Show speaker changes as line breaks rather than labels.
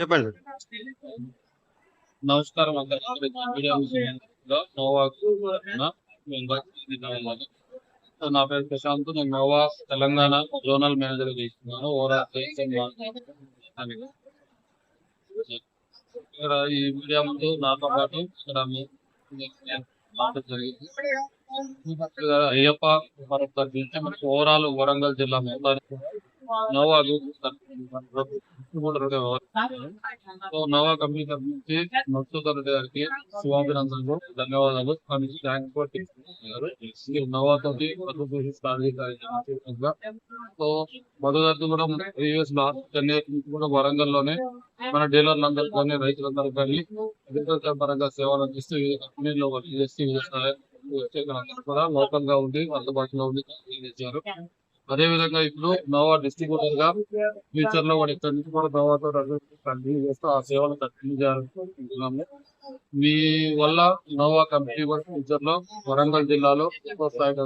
చెప్పండి.
నమస్కారం నా సో నా పేరు ప్రశాంత్. నేను నోవా తెలంగాణ జోనల్ మేనేజర్ చేస్తున్నాను. ఇక్కడ ఈ మీడియా ముందు నాతో పాటు ఇక్కడ జరిగింది. అయ్యప్ప మరొక ఓవరాల్ వరంగల్ జిల్లా మొత్తానికి నోవా నోవా కంపెనీ తరఫు నుంచి మధుసూదన్ రెడ్డి గారికి శుభాభినందనలు ధన్యవాదాలు. థ్యాంక్స్ ఫర్ మీరు నోవా తోటి సో మధుదత్తి కూడా ప్రీవియస్ లాస్ట్ టెన్ ఇయర్స్ నుంచి కూడా వరంగల్లోనే మన డీలర్లందరూ కానీ రైతులందరూ కానీ అగ్రికల్చర్ పరంగా సేవలు అందిస్తూ వివిధ కంపెనీల్లో వర్క్ చేస్తూ వివిధ స్థాయి- అందరూ కూడా లోకల్గా ఉండి అందుబాటులో ఉండి చేశారు అదే విధంగా ఇప్పుడు నోవా డిస్ట్రిబ్యూటర్గా ఫ్యూచర్లో కూడా ఇక్కడ నుంచి కూడా నోవాతో కంటిన్యూ చేస్తూ ఆ సేవలు కంటిన్యూ చేయాలనుకుంటున్నాము మీ వల్ల నోవా కంపెనీ కూడా ఫ్యూచర్లో వరంగల్ జిల్లాలో ఎక్కువ స్థాయిలో